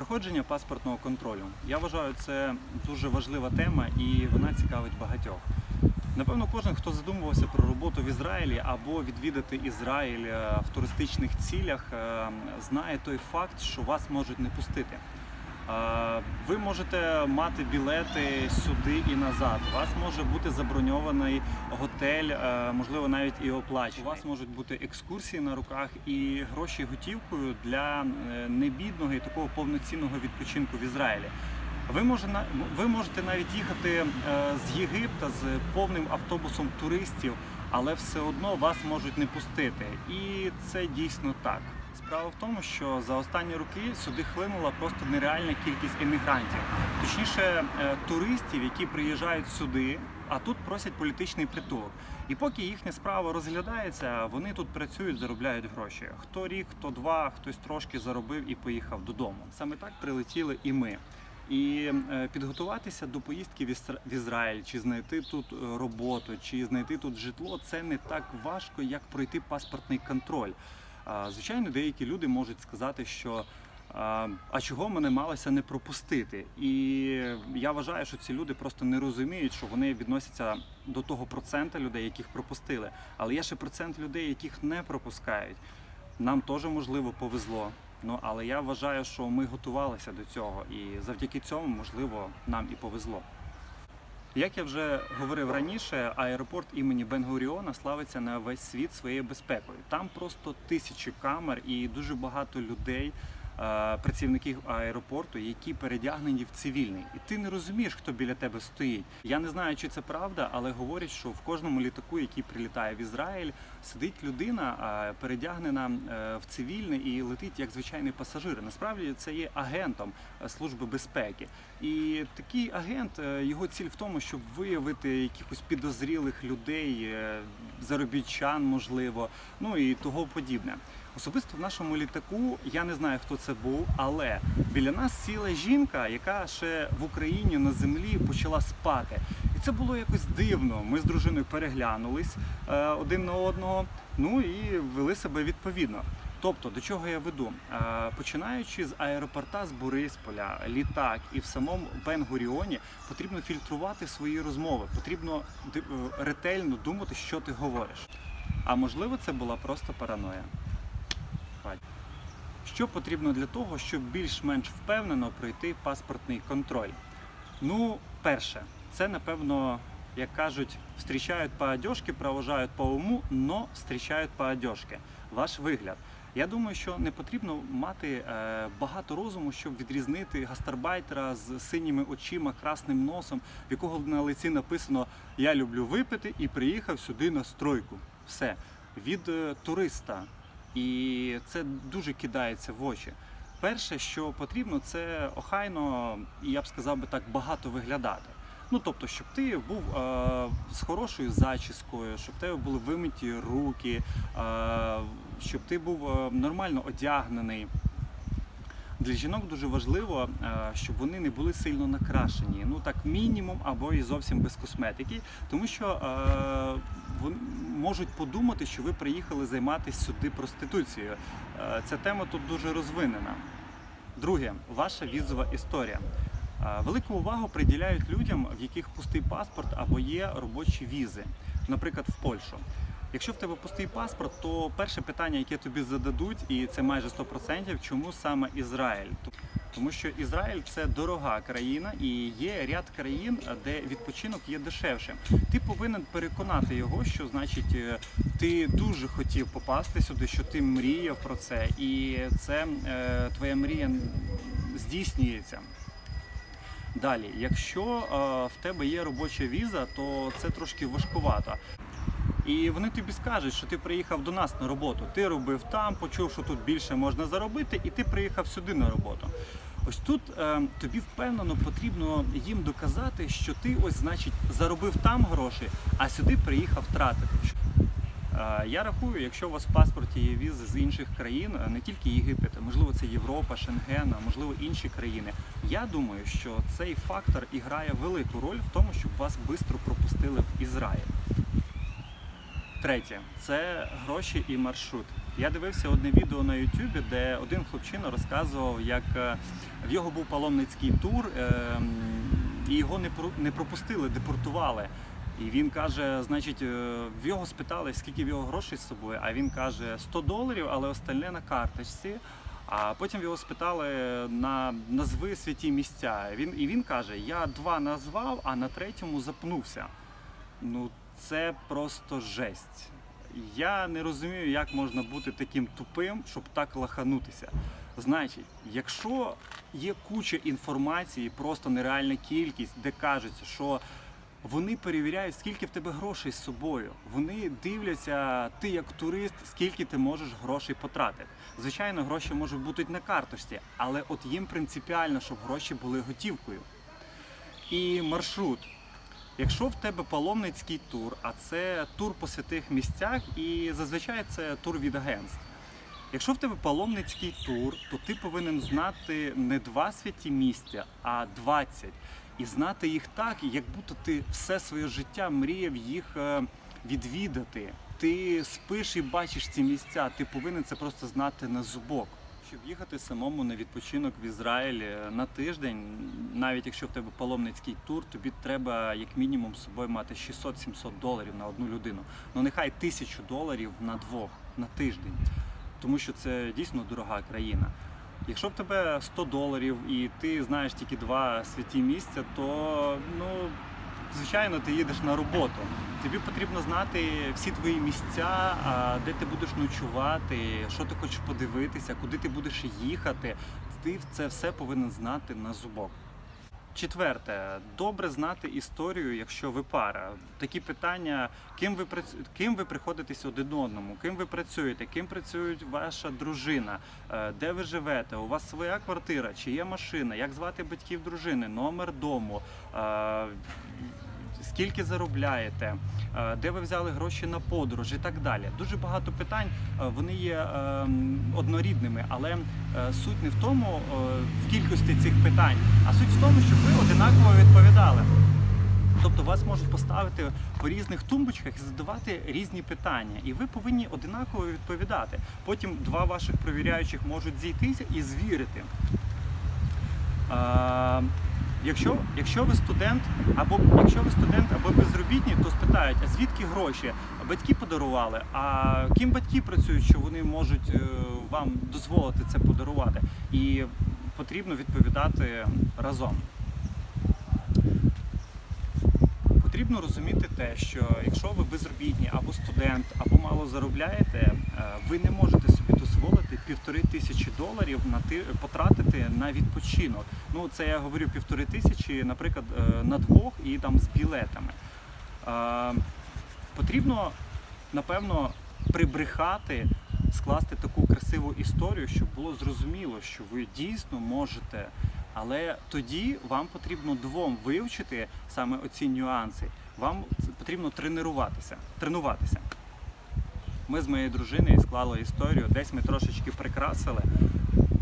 Проходження паспортного контролю. Я вважаю, це дуже важлива тема і вона цікавить багатьох. Напевно, кожен, хто задумувався про роботу в Ізраїлі або відвідати Ізраїль е, в туристичних цілях, е, знає той факт, що вас можуть не пустити. Ви можете мати білети сюди і назад. У вас може бути заброньований готель, е, можливо, навіть і оплачений. У вас можуть бути екскурсії на руках і гроші готівкою для е, небідного і такого повноцінного відпочинку в Ізраїлі. Ви, може, ви можете навіть їхати е, з Єгипта з повним автобусом туристів, але все одно вас можуть не пустити. І це дійсно так. Справа в тому, що за останні роки сюди хлинула просто нереальна кількість емігрантів, точніше е, туристів, які приїжджають сюди, а тут просять політичний притулок. І поки їхня справа розглядається, вони тут працюють, заробляють гроші. Хто рік, хто два, хтось трошки заробив і поїхав додому. Саме так прилетіли і ми. І е, підготуватися до поїздки в Ізраїль, чи знайти тут е, роботу, чи знайти тут житло, це не так важко, як пройти паспортний контроль. Звичайно, деякі люди можуть сказати, що а чого мене малося не пропустити? І я вважаю, що ці люди просто не розуміють, що вони відносяться до того процента людей, яких пропустили. Але є ще процент людей, яких не пропускають. Нам теж можливо повезло. Ну але я вважаю, що ми готувалися до цього, і завдяки цьому, можливо, нам і повезло. Як я вже говорив раніше, аеропорт імені Бенгуріона славиться на весь світ своєю безпекою. Там просто тисячі камер і дуже багато людей, працівників аеропорту, які передягнені в цивільний. І ти не розумієш, хто біля тебе стоїть. Я не знаю, чи це правда, але говорять, що в кожному літаку, який прилітає в Ізраїль, сидить людина, е, передягнена е, в цивільне і летить як звичайний пасажир. Насправді це є агентом е, служби безпеки. І такий агент е, його ціль в тому, щоб виявити якихось підозрілих людей, е, заробітчан, можливо, ну і того подібне. Особисто в нашому літаку я не знаю, хто це був, але біля нас сіла жінка, яка ще в Україні на землі почала спати. І це було якось дивно. Ми з дружиною переглянулись е, один на одного, ну і вели себе відповідно. Тобто, до чого я веду? Е, Починаючи з аеропорта з Борисполя, літак і в самому Бен-Гуріоні потрібно фільтрувати свої розмови, потрібно е, ретельно думати, що ти говориш. А можливо, це була просто параноя. Бать. Що потрібно для того, щоб більш-менш впевнено пройти паспортний контроль? Ну, перше, це напевно, як кажуть, встрічають по одежці, проважають по уму, но встрічають по одежці. Ваш вигляд. Я думаю, що не потрібно мати е, багато розуму, щоб відрізнити гастарбайтера з синіми очима, красним носом, в якого на лиці написано Я люблю випити і приїхав сюди на стройку. Все від е, туриста. І це дуже кидається в очі. Перше, що потрібно, це охайно, і я б сказав би так, багато виглядати. Ну тобто, щоб ти був е, з хорошою зачіскою, щоб в тебе були вимиті руки, е, щоб ти був е, нормально одягнений. Для жінок дуже важливо, е, щоб вони не були сильно накрашені. Ну так мінімум або і зовсім без косметики, тому що е, можуть подумати, що ви приїхали займатися сюди проституцією. Е, Ця тема тут дуже розвинена. Друге, ваша візова історія. Е, Велику увагу приділяють людям, в яких пустий паспорт або є робочі візи, наприклад, в Польщу. Якщо в тебе пустий паспорт, то перше питання, яке тобі зададуть, і це майже 100%, чому саме Ізраїль? Тому що Ізраїль це дорога країна і є ряд країн, де відпочинок є дешевшим. Ти повинен переконати його, що значить е, ти дуже хотів попасти сюди, що ти мріяв про це, і це е, твоя мрія здійснюється. Далі, якщо е, в тебе є робоча віза, то це трошки важкувато. І вони тобі скажуть, що ти приїхав до нас на роботу. Ти робив там, почув, що тут більше можна заробити, і ти приїхав сюди на роботу. Ось тут е, тобі впевнено потрібно їм доказати, що ти ось, значить, заробив там гроші, а сюди приїхав тратити. Е, Я рахую, якщо у вас в паспорті є візи з інших країн, е, не тільки Єгипет, а можливо це Європа, Шенген, а можливо інші країни. Я думаю, що цей фактор і велику роль в тому, щоб вас швидко пропустили в Ізраїль. Третє це гроші і маршрут. Я дивився одне відео на Ютубі, де один хлопчина розказував, як е, в його був паломницький тур, е, і його не пропустили, депортували. І він каже, значить, е, в його спитали, скільки в його грошей з собою, а він каже 100 доларів, але остальне на карточці. А потім його спитали на назви святі місця. Він і він каже: Я два назвав, а на третьому запнувся. Ну це просто жесть. Я не розумію, як можна бути таким тупим, щоб так лаханутися. Значить, якщо є куча інформації, просто нереальна кількість, де кажеться, що вони перевіряють, скільки в тебе грошей з собою. Вони дивляться, ти як турист, скільки ти можеш грошей потратити. Звичайно, гроші можуть бути на карточці, але от їм принципіально, щоб гроші були готівкою. І маршрут. Якщо в тебе паломницький тур, а це тур по святих місцях, і зазвичай це тур від агентств. Якщо в тебе паломницький тур, то ти повинен знати не два святі місця, а 20. І знати їх так, як будто ти все своє життя мріяв їх е, відвідати. Ти спиш і бачиш ці місця, ти повинен це просто знати на зубок. Щоб їхати самому на відпочинок в Ізраїль е, на тиждень, навіть якщо в тебе паломницький тур, тобі треба як мінімум з собою мати 600-700 доларів на одну людину. Ну нехай тисячу доларів на двох на тиждень, тому що це дійсно дорога країна. Якщо в тебе 100 доларів і ти знаєш тільки два святі місця, то ну звичайно ти їдеш на роботу. Тобі потрібно знати всі твої місця, де ти будеш ночувати, що ти хочеш подивитися, куди ти будеш їхати. Ти це все повинен знати на зубок. Четверте, добре знати історію, якщо ви пара. Такі питання, ким ви працю... ким ви приходитесь один одному, ким ви працюєте, ким працює ваша дружина, е, де ви живете, у вас своя квартира, чи є машина, як звати батьків дружини, номер дому, е, скільки заробляєте, е, де ви взяли гроші на подорож і так далі. Дуже багато питань е, вони є е, однорідними, але суть не в тому, в кількості цих питань, а суть в тому, щоб ви одинаково відповідали. Тобто вас можуть поставити по різних тумбочках і задавати різні питання, і ви повинні одинаково відповідати. Потім два ваших провіряючих можуть зійтися і звірити. Якщо, якщо ви студент, або якщо ви студент або безробітні, то спитають, а звідки гроші? Батьки подарували. А ким батьки працюють, що вони можуть е, вам дозволити це подарувати? І потрібно відповідати разом. Потрібно розуміти те, що якщо ви безробітні або студент, або мало заробляєте, е, ви не можете дозволити півтори тисячі доларів на ти потратити на відпочинок. Ну це я говорю півтори тисячі, наприклад, е, на двох і там з білетами. Е, Потрібно напевно прибрехати, скласти таку красиву історію, щоб було зрозуміло, що ви дійсно можете. Але тоді вам потрібно двом вивчити саме оці нюанси. Вам потрібно тренуватися. тренуватися. Ми з моєю дружиною склали історію, десь ми трошечки прикрасили,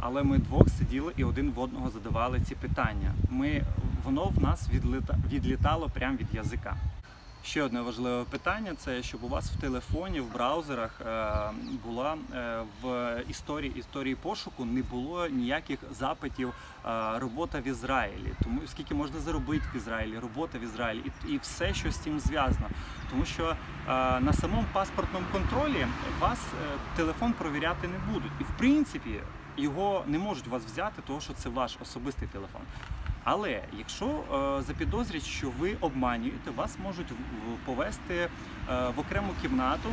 але ми двох сиділи і один в одного задавали ці питання. Ми, воно в нас відліта, відлітало прямо від язика. Ще одне важливе питання це щоб у вас в телефоні, в браузерах е, була е, в історії історії пошуку не було ніяких запитів е, робота в Ізраїлі, тому скільки можна заробити в Ізраїлі, робота в Ізраїлі, і, і все, що з цим зв'язано. Тому що е, на самому паспортному контролі вас е, телефон провіряти не будуть, і в принципі його не можуть вас взяти, тому що це ваш особистий телефон. Але якщо е, запідозрять, що ви обманюєте, вас можуть в- повести в окрему кімнату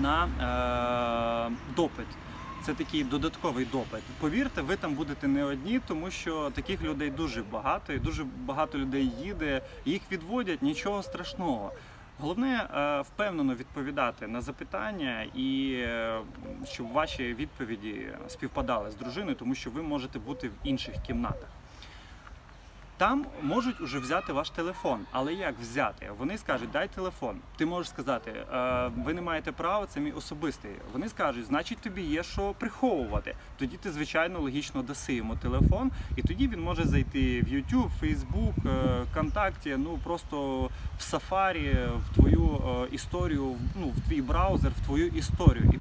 на допит. Це такий додатковий допит. Повірте, ви там будете не одні, тому що таких людей дуже багато, і дуже багато людей їде, їх відводять, нічого страшного. Головне е, впевнено відповідати на запитання і е, щоб ваші відповіді співпадали з дружиною, тому що ви можете бути в інших кімнатах. Там можуть уже взяти ваш телефон, але як взяти? Вони скажуть, дай телефон. Ти можеш сказати, «Е, ви не маєте права, це мій особистий. Вони скажуть, значить тобі є що приховувати. Тоді ти, звичайно, логічно даси йому телефон, і тоді він може зайти в YouTube, Facebook, е, ВКонтакті, ну просто в Safari, в твою е, історію, ну в твій браузер, в твою історію.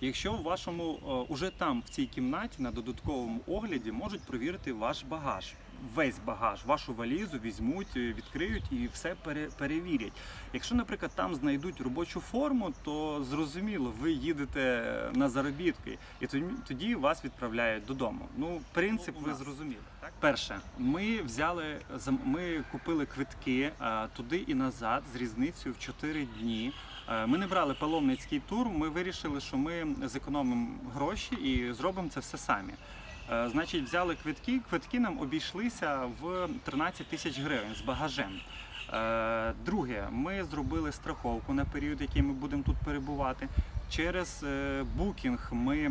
Якщо в вашому уже там в цій кімнаті на додатковому огляді можуть провірити ваш багаж. Весь багаж, вашу валізу візьмуть, е, відкриють і все пере- перевірять. Якщо, наприклад, там знайдуть робочу форму, то зрозуміло, ви їдете на заробітки, і тоді, тоді вас відправляють додому. Ну, принцип ви зрозуміли. Так? Перше, ми взяли ми купили квитки е, туди і назад з різницею в 4 дні. Е, Ми не брали паломницький тур. Ми вирішили, що ми зекономимо гроші і зробимо це все самі. Е, Значить, взяли квитки. Квитки нам обійшлися в 13 тисяч гривень з багажем. Е, Друге, ми зробили страховку на період, який ми будемо тут перебувати. Через е, букінг ми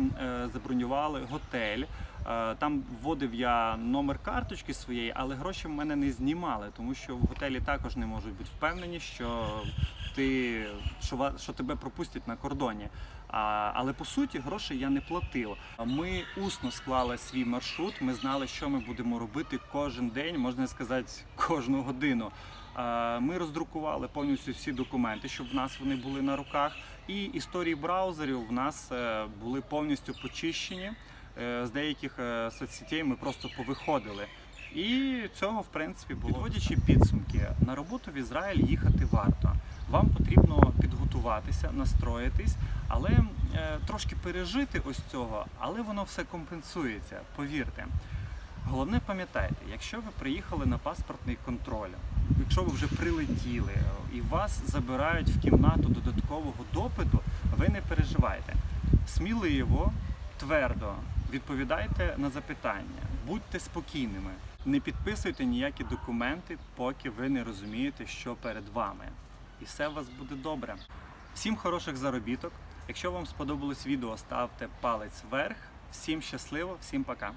забронювали готель. Е, Там вводив я номер карточки своєї, але гроші в мене не знімали, тому що в готелі також не можуть бути впевнені, що ти що, що тебе пропустять на кордоні. А, але по суті грошей я не платив. Ми усно склали свій маршрут. Ми знали, що ми будемо робити кожен день, можна сказати, кожну годину. Е, Ми роздрукували повністю всі документи, щоб в нас вони були на руках. І історії браузерів в нас е, були повністю почищені. Е, З деяких е, соцсетей ми просто повиходили. І цього, в принципі, було. Підводячи підсумки, на роботу в Ізраїль їхати варто. Вам потрібно підготуватися, настроїтись, але е, трошки пережити ось цього, але воно все компенсується, повірте. Головне пам'ятайте, якщо ви приїхали на паспортний контроль, якщо ви вже прилетіли і вас забирають в кімнату додаткового допиту, ви не переживайте. Сміливо, твердо відповідайте на запитання, будьте спокійними, не підписуйте ніякі документи, поки ви не розумієте, що перед вами. І все у вас буде добре. Всім хороших заробіток. Якщо вам сподобалось відео, ставте палець вверх. Всім щасливо, всім пока.